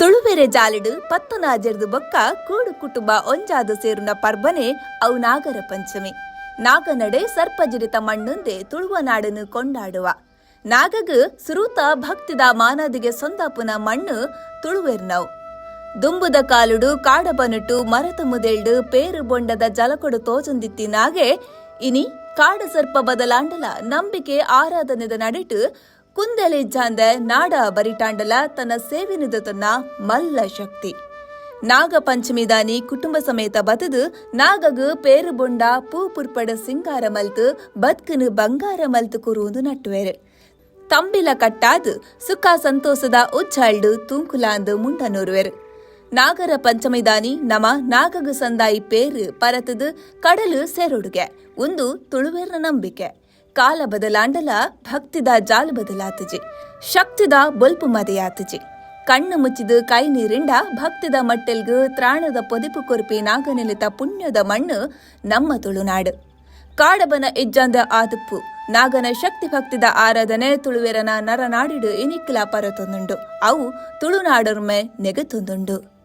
ಜಾಲಿಡು ಪತ್ತು ನಾಜರ್ದು ಬೊಕ್ಕ ಕೂಡು ಕುಟುಂಬ ಒಂಜಾದು ಸೇರುನ ಪರ್ಬನೆ ಅವು ನಾಗರ ಪಂಚಮಿ. ನಾಗನಡೆ ಸರ್ಪಜಿರಿತ ಮಣ್ಣುಂದೆ ತುಳುವ ನಾಡನ್ನು ಕೊಂಡಾಡುವ. ನಾಗಗು ಸುರೂತ ಭಕ್ತಿದ ಮಾನದಿಗೆ ಸೊಂದಾಪುನ ಮಣ್ಣು ತುಳುವೆರ್ನವು. ದುಂಬುದ ಕಾಲುಡು ಕಾಡಬನುಟು ಮರತ ಮುದೆಲ್ಡು ಪೇರು ಬೊಂಡದ ಜಲಕೊಡು ತೋಜೊಂದಿತ್ತಿನಾಗೆ ಇನಿ ಕಾಡ ಸರ್ಪ ಬದಲಾಂಡಲ ನಂಬಿಕೆ ಆರಾಧನೆದ ನಡಿಟು ಕುಂದೆಲಿಜ್ಜಾಂದ ನಾಡ ಬರಿಟಾಂಡಲ ತನ್ನ ಸೇವಿನಿದ ತನ್ನ ಮಲ್ಲ ಶಕ್ತಿ. ನಾಗ ಪಂಚಮಿದಾನಿ ಕುಟುಂಬ ಸಮೇತ ಬತದು ನಾಗಗ್ ಪೇರು ಬೊಂಡ ಪೂ ಪುರ್ಪಡ ಸಿಂಗಾರ ಮಲ್ತು ಬದ್ಕನು ಬಂಗಾರ ಮಲ್ತು ಕುರುವುದು ನಟ್ಟುವೆರೆ. ತಂಬಿಲ ಕಟ್ಟಾದು ಸುಖ ಸಂತೋಷದ ಉಜ್ಜಾಳ್ಡು ತೂಂಕುಲಾಂದು ಮುಂಡನೂರುವೆರು ನಾಗರ ಪಂಚಮಿದಾನಿ ನಮ ನಾಗಗು ಸಂದಾಯಿ ಪೇರು ಪರತದು ಕಡಲು ಸೆರೊಡುಗೆ. ಒಂದು ತುಳುವೆರ ನಂಬಿಕೆ. ಕಾಲ ಬದಲಾಂಡಲ, ಭಕ್ತಿದ ಜಾಲ ಬದಲಾತಜಿ, ಶಕ್ತಿದ ಬೊಲ್ಪು ಮದೆಯಾತಜೆ. ಕಣ್ಣು ಮುಚ್ಚಿದ ಕೈ ನೀರಿಂಡ ಭಕ್ತಿದ ಮಟ್ಟೆಲ್ಗು ತ್ರಾಣದ ಪೊದಿಪು ಕೊರ್ಪಿ ನಾಗನೆಲಿತ ಪುಣ್ಯದ ಮಣ್ಣು ನಮ್ಮ ತುಳುನಾಡು. ಕಾಡಬನ ಇಜ್ಜಂದ ಆದುಪ್ಪು, ನಾಗನ ಶಕ್ತಿ ಭಕ್ತಿದ ಆರಾಧನೆ ತುಳುವೆರನ ನರನಾಡಿಡು ಇನಿಕ್ಕಿಲ ಪರತೊಂದುಂಡು. ಅವು ತುಳುನಾಡರ್ಮೆ ನೆಗತೊಂದುಂಡು.